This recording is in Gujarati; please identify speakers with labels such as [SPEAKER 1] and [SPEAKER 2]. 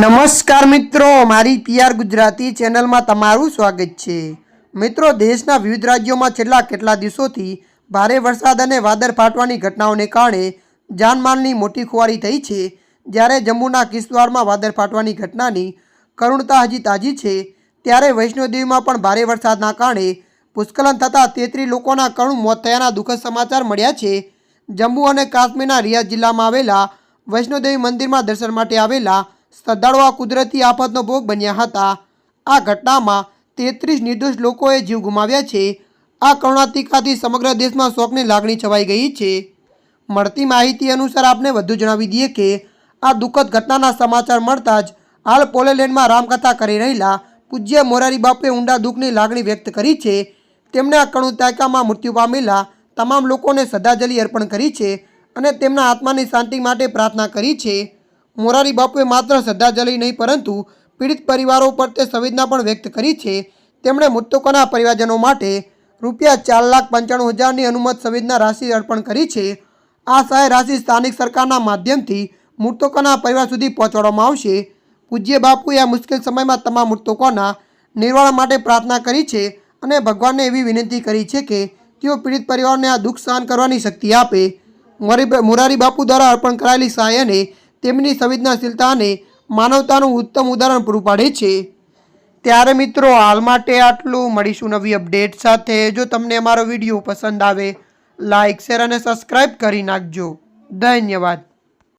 [SPEAKER 1] નમસ્કાર મિત્રો, મારી પીઆર ગુજરાતી ચેનલમાં તમારું સ્વાગત છે. મિત્રો, દેશના વિવિધ રાજ્યોમાં છેલ્લા કેટલા દિવસોથી ભારે વરસાદ અને વાદળ ફાટવાની ઘટનાઓને કારણે જાનમાલની મોટી ખુવારી થઈ છે. જ્યારે જમ્મુના કિશ્તવાડમાં વાદળ ફાટવાની ઘટનાની કરુણતા હજી તાજી છે, ત્યારે વૈષ્ણોદેવીમાં પણ ભારે વરસાદના કારણે ભૂસ્ખલન થતાં તેત્રીસ લોકોના કરુણ મોત થયાના દુઃખદ સમાચાર મળ્યા છે. જમ્મુ અને કાશ્મીરના રિયાદ જિલ્લામાં આવેલા વૈષ્ણોદેવી મંદિરમાં દર્શન માટે આવેલા શ્રદ્ધાળુઓ આ કુદરતી આફતનો ભોગ બન્યા હતા. આ ઘટનામાં તેત્રીસ નિર્દોષ લોકોએ જીવ ગુમાવ્યા છે. આ કરુણાતિકાથી સમગ્ર દેશમાં શોકની લાગણી છવાઈ ગઈ છે. મળતી માહિતી અનુસાર આપને વધુ જણાવી દઈએ કે આ દુઃખદ ઘટનાના સમાચાર મળતા જ હાલ પોલેલેન્ડમાં રામકથા કરી રહેલા પૂજ્ય મોરારી બાપુએ ઊંડા દુઃખની લાગણી વ્યક્ત કરી છે. તેમણે આ કરુણાતિકામાં મૃત્યુ પામેલા તમામ લોકોને શ્રદ્ધાંજલિ અર્પણ કરી છે અને તેમના આત્માની શાંતિ માટે પ્રાર્થના કરી છે. મોરારી બાપુએ માત્ર શ્રદ્ધાંજલિ નહીં, પરંતુ પીડિત પરિવારો પર તે સંવેદના પણ વ્યક્ત કરી છે. તેમણે મૃતકોના પરિવારજનો માટે રૂપિયા ચાર લાખ પંચાણું હજારની અનુમત સંવેદના રાશિ અર્પણ કરી છે. આ સહાય રાશિ સ્થાનિક સરકારના માધ્યમથી મૃતકોના પરિવાર સુધી પહોંચાડવામાં આવશે. પૂજ્ય બાપુએ આ મુશ્કેલ સમયમાં તમામ મૃતકોના નિર્વાણ માટે પ્રાર્થના કરી છે અને ભગવાનને એવી વિનંતી કરી છે કે તેઓ પીડિત પરિવારને આ દુઃખ સહન કરવાની શક્તિ આપે. મોરી- મોરારી બાપુ દ્વારા અર્પણ કરાયેલી સહાય અને તેમની સંવેદનાશીલતા અને માનવતાનું ઉત્તમ ઉદાહરણ પૂરું પાડે છે. ત્યારે મિત્રો, હાલ માટે આટલું. મળીશું નવી અપડેટ સાથે. જો તમને અમારો વીડિયો પસંદ આવે લાઇક શેર અને સબસ્ક્રાઈબ કરી નાખજો. ધન્યવાદ.